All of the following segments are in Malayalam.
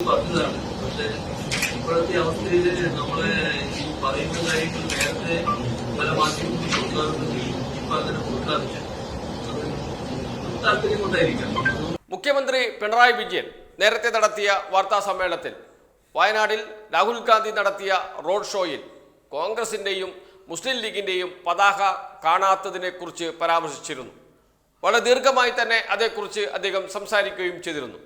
പറഞ്ഞതാണ് പക്ഷെ ഇപ്പോഴത്തെ അവസ്ഥയിൽ നമ്മളെ ഈ പറയുന്ന കാര്യങ്ങൾ നേരത്തെ പല മാധ്യമങ്ങളും കൊടുക്കാറുണ്ട് ഇപ്പൊ അങ്ങനെ കൊടുക്കാറില്ല താല്പര്യം കൊണ്ടായിരിക്കാം മുഖ്യമന്ത്രി പിണറായി വിജയൻ നേരത്തെ നടത്തിയ വാർത്താ സമ്മേളനത്തിൽ വയനാട്ടിൽ രാഹുൽ ഗാന്ധി നടത്തിയ റോഡ് ഷോയിൽ കോൺഗ്രസിന്റെയും മുസ്ലിം ലീഗിന്റെയും പതാക കാണാത്തതിനെക്കുറിച്ച് പരാമർശിച്ചിരുന്നു. വളരെ ദീർഘമായി തന്നെ അതേക്കുറിച്ച് അദ്ദേഹം സംസാരിക്കുകയും ചെയ്തിരുന്നു.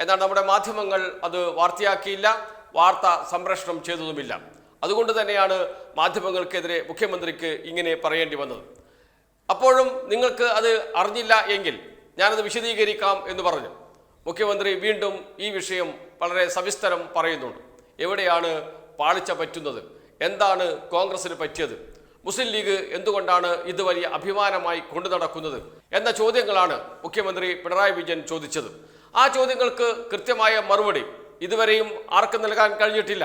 എന്നാൽ നമ്മുടെ മാധ്യമങ്ങൾ അത് വാർത്തയാക്കിയില്ല വാർത്ത സംപ്രേഷണം ചെയ്തതുമില്ല. അതുകൊണ്ട് തന്നെയാണ് മാധ്യമങ്ങൾക്കെതിരെ മുഖ്യമന്ത്രിക്ക് ഇങ്ങനെ പറയേണ്ടി വന്നത്. അപ്പോഴും നിങ്ങൾക്ക് അത് അറിഞ്ഞില്ല എങ്കിൽ ഞാനത് വിശദീകരിക്കാം എന്ന് പറഞ്ഞു. മുഖ്യമന്ത്രി വീണ്ടും ഈ വിഷയം വളരെ സവിസ്തരം പറയുന്നുണ്ട്. എവിടെയാണ് പാളിച്ച പറ്റുന്നത്? എന്താണ് കോൺഗ്രസിന് പറ്റിയത്? മുസ്ലിം ലീഗ് എന്തുകൊണ്ടാണ് ഇത് വലിയ അഭിമാനമായി കൊണ്ടു നടക്കുന്നത്? എന്ന ചോദ്യങ്ങളാണ് മുഖ്യമന്ത്രി പിണറായി വിജയൻ ചോദിച്ചത്. ആ ചോദ്യങ്ങൾക്ക് കൃത്യമായ മറുപടി ഇതുവരെയും ആർക്കും നൽകാൻ കഴിഞ്ഞിട്ടില്ല.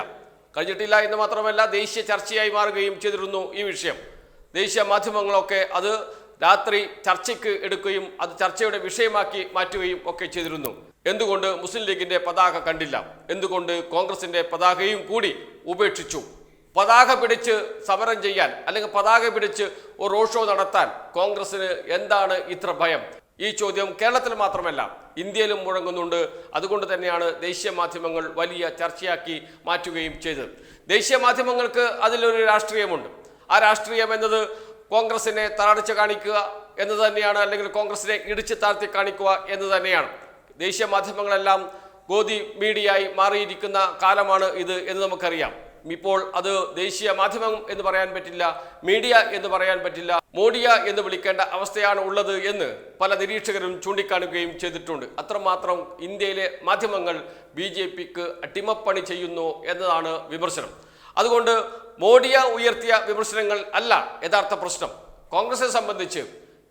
കഴിഞ്ഞിട്ടില്ല എന്ന് മാത്രമല്ല ദേശീയ ചർച്ചയായി മാറുകയും ചെയ്തിരുന്നു ഈ വിഷയം. ദേശീയ മാധ്യമങ്ങളൊക്കെ അത് രാത്രി ചർച്ചയ്ക്ക് എടുക്കുകയും അത് ചർച്ചയുടെ വിഷയമാക്കി മാറ്റുകയും ഒക്കെ ചെയ്തിരുന്നു. എന്തുകൊണ്ട് മുസ്ലിം ലീഗിന്റെ പതാക കണ്ടില്ല? എന്തുകൊണ്ട് കോൺഗ്രസിന്റെ പതാകയും കൂടി ഉപേക്ഷിച്ചു? പതാക പിടിച്ച് സമരം ചെയ്യാൻ അല്ലെങ്കിൽ പതാക പിടിച്ച് ഒരു റോഡ് ഷോ നടത്താൻ കോൺഗ്രസിന് എന്താണ് ഇത്ര ഭയം? ഈ ചോദ്യം കേരളത്തിൽ മാത്രമല്ല ഇന്ത്യയിലും മുഴങ്ങുന്നുണ്ട്. അതുകൊണ്ട് തന്നെയാണ് ദേശീയ മാധ്യമങ്ങൾ വലിയ ചർച്ചയാക്കി മാറ്റുകയും ചെയ്തത്. ദേശീയ മാധ്യമങ്ങൾക്ക് അതിലൊരു രാഷ്ട്രീയമുണ്ട്. ആ രാഷ്ട്രീയം എന്നത് കോൺഗ്രസിനെ തളർച്ച കാണിക്കുക എന്ന് തന്നെയാണ് അല്ലെങ്കിൽ കോൺഗ്രസിനെ ഇടിച്ച് താഴ്ത്തി കാണിക്കുക എന്ന് തന്നെയാണ്. ദേശീയ മാധ്യമങ്ങളെല്ലാം ഗോതി മീഡിയയായി മാറിയിരിക്കുന്ന കാലമാണ് ഇത് എന്ന് നമുക്കറിയാം. ഇപ്പോൾ അത് ദേശീയ മാധ്യമം എന്ന് പറയാൻ പറ്റില്ല മീഡിയ എന്ന് പറയാൻ പറ്റില്ല. മോഡിയ എന്ന് വിളിക്കേണ്ട അവസ്ഥയാണ് ഉള്ളത് എന്ന് പല നിരീക്ഷകരും ചൂണ്ടിക്കാണുകയും ചെയ്തിട്ടുണ്ട്. അത്രമാത്രം ഇന്ത്യയിലെ മാധ്യമങ്ങൾ ബി ജെ പിക്ക് അട്ടിമപ്പണി ചെയ്യുന്നു എന്നതാണ് വിമർശനം. അതുകൊണ്ട് മോഡിയ ഉയർത്തിയ വിമർശനങ്ങൾ അല്ല യഥാർത്ഥ പ്രശ്നം. കോൺഗ്രസിനെ സംബന്ധിച്ച്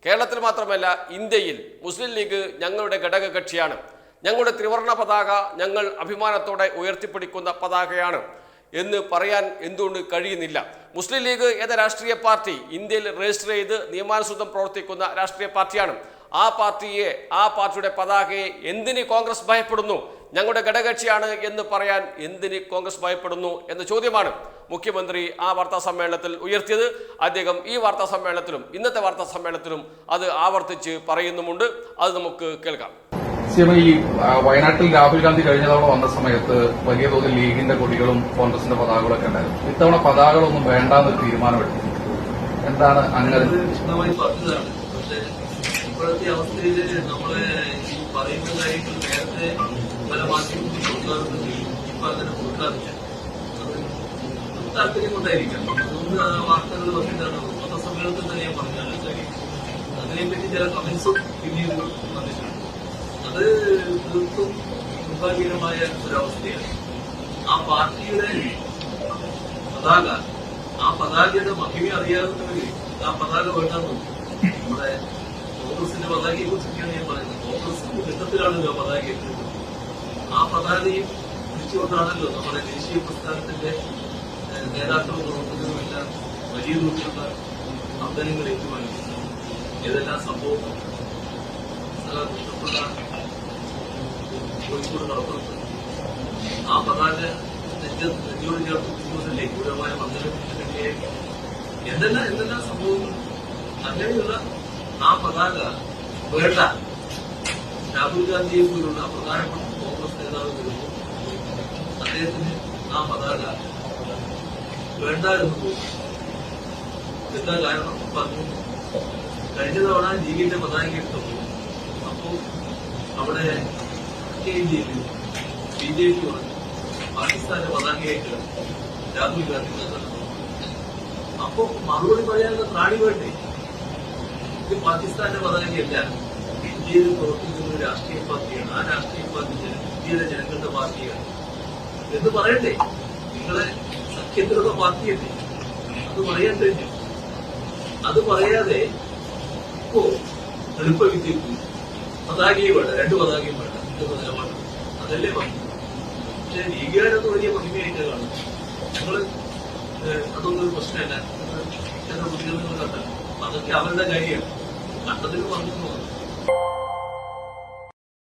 കേരളത്തിൽ മാത്രമല്ല ഇന്ത്യയിൽ മുസ്ലിം ലീഗ് ഞങ്ങളുടെ ഘടക കക്ഷിയാണ്. ഞങ്ങളുടെ ത്രിവർണ പതാക ഞങ്ങൾ അഭിമാനത്തോടെ ഉയർത്തിപ്പിടിക്കുന്ന പതാകയാണ്. എന്ന് പറയാൻ എന്തുകൊണ്ട് കഴിയുന്നില്ല. മുസ്ലിം ലീഗ് എന്ന രാഷ്ട്രീയ പാർട്ടി ഇന്ത്യയിൽ രജിസ്റ്റർ ചെയ്ത് നിയമാനുസൃതം പ്രവർത്തിക്കുന്ന രാഷ്ട്രീയ പാർട്ടിയാണ്. ആ പാർട്ടിയെ ആ പാർട്ടിയുടെ പതാകയെ എന്തിന് കോൺഗ്രസ് ഭയപ്പെടുന്നു? ഞങ്ങളുടെ ഘടകകക്ഷിയാണ് എന്ന് പറയാൻ എന്തിന് കോൺഗ്രസ് ഭയപ്പെടുന്നു എന്ന ചോദ്യമാണ് മുഖ്യമന്ത്രി ആ വാർത്താ സമ്മേളനത്തിൽ ഉയർത്തിയത്. അദ്ദേഹം ഈ വാർത്താ സമ്മേളനത്തിലും ഇന്നത്തെ വാർത്താ സമ്മേളനത്തിലും അത് ആവർത്തിച്ച് പറയുന്നുമുണ്ട്. അത് നമുക്ക് കേൾക്കാം. സിഎം ഈ വയനാട്ടിൽ രാഹുൽ ഗാന്ധി കഴിഞ്ഞ തവണ വന്ന സമയത്ത് വലിയ തോതിൽ ലീഗിന്റെ കൊടികളും കോൺഗ്രസിന്റെ പതാകകളൊക്കെ ഉണ്ടായിരുന്നു. ഇത്തവണ പതാകകളൊന്നും വേണ്ടാന്നൊരു തീരുമാനമെടുത്തു എന്താണ് അങ്ങനെ ഇപ്പോഴത്തെ അവസ്ഥയിൽ നമ്മളെ ഈ പറയുന്ന കാര്യങ്ങൾ നേരത്തെ പല മാധ്യമങ്ങളും കൊടുക്കാറുണ്ട്. ഇപ്പൊ അങ്ങനെ കൊടുക്കാറില്ല. താല്പര്യം കൊണ്ടായിരിക്കാം അതുകൊണ്ട് ആ വാർത്തകൾ വന്നിട്ടാണ് പത്രസമ്മേളനത്തിൽ തന്നെ ഞാൻ പറഞ്ഞാലും കാര്യം അതിനെപ്പറ്റി ചില കമന്റ്സും പിന്നീട് വന്നിട്ടുണ്ട്. അത് തീർത്തും നിർഭാഗ്യകരമായ ഒരവസ്ഥയാണ്. ആ പാർട്ടിയുടെ പതാക ആ പതാകയുടെ മഹിമ അറിയാവുന്നവര് ആ പതാക വേണ്ടെന്ന് നമ്മുടെ കോൺഗ്രസിന്റെ പതാകയെ കുറിച്ചൊക്കെയാണ് ഞാൻ പറയുന്നത്. കോൺഗ്രസിന്റെ ഘട്ടത്തിലാണല്ലോ പതാക എത്തുന്നത് ആ പതാകയും തിരിച്ചുകൊണ്ടാണല്ലോ നമ്മുടെ ദേശീയ പ്രസ്ഥാനത്തിന്റെ നേതാക്കളും പ്രവർത്തകരുമെല്ലാം വലിയ തോതിലുള്ള അമ്പലങ്ങൾ ഏറ്റുവാങ്ങിക്കുന്നത് ഏതെല്ലാം സംഭവം? കൃഷ്ണപിള്ള കോഴിക്കോട് നടത്തുന്നത് ആ പതാക നെഞ്ച് നെഞ്ചോട് ചേർത്ത് പിടിച്ചുകൊണ്ടല്ലേ ക്രൂരമായ മന്ദിരത്തിന്റെ എന്തെല്ലാം എന്തെല്ലാം സംഭവങ്ങൾ? അങ്ങനെയുള്ള ആ പതാക വേണ്ട. രാഹുൽ ഗാന്ധിയെ പോലുള്ള പ്രധാനപ്പെട്ട കോൺഗ്രസ് നേതാവ് വരുമ്പോൾ അദ്ദേഹത്തിന് ആ പതാക വേണ്ട എന്ന് തോന്നി. എന്താ കാരണം? പറഞ്ഞു കഴിഞ്ഞ തവണ ലീഗിന്റെ പതാക എടുത്തപ്പോൾ അപ്പോൾ അവിടെ K G B J P പറഞ്ഞു പാകിസ്ഥാന്റെ പതാകയായിട്ട് രാഹുൽ ഗാന്ധി അപ്പോ മറുപടി പറയാനുള്ള പ്രാണി വേണ്ടേ? ഇത് പാകിസ്ഥാന്റെ പതാകയല്ല. ഇന്ത്യയിൽ പ്രവർത്തിക്കുന്ന ഒരു രാഷ്ട്രീയ പാർട്ടിയാണ്. ആ രാഷ്ട്രീയ പാർട്ടി ഇന്ത്യയിലെ ജനങ്ങളുടെ പാർട്ടിയാണ്. എന്ന് പറയണ്ടേ? നിങ്ങളെ സഖ്യത്തിലുള്ള പാർട്ടിയല്ലേ? അത് പറയാൻ കഴിഞ്ഞു. അത് പറയാതെ ഇപ്പോ എളുപ്പവിദ്യക്ക് പതാകയും വേണ്ട രണ്ട് പതാകയും വേണ്ട. പതാക അതല്ലേ പക്ഷെ ലീഗുകാരൊന്നും വലിയ മഹിമയായിട്ട് കാണും. ഞങ്ങൾ ഏഹ്, അതൊന്നും പ്രശ്നമല്ല. ചില പ്രതികരണങ്ങൾ കണ്ടത് അതൊക്കെ അവരുടെ കാര്യമാണ്. കണ്ടതിന് പറഞ്ഞു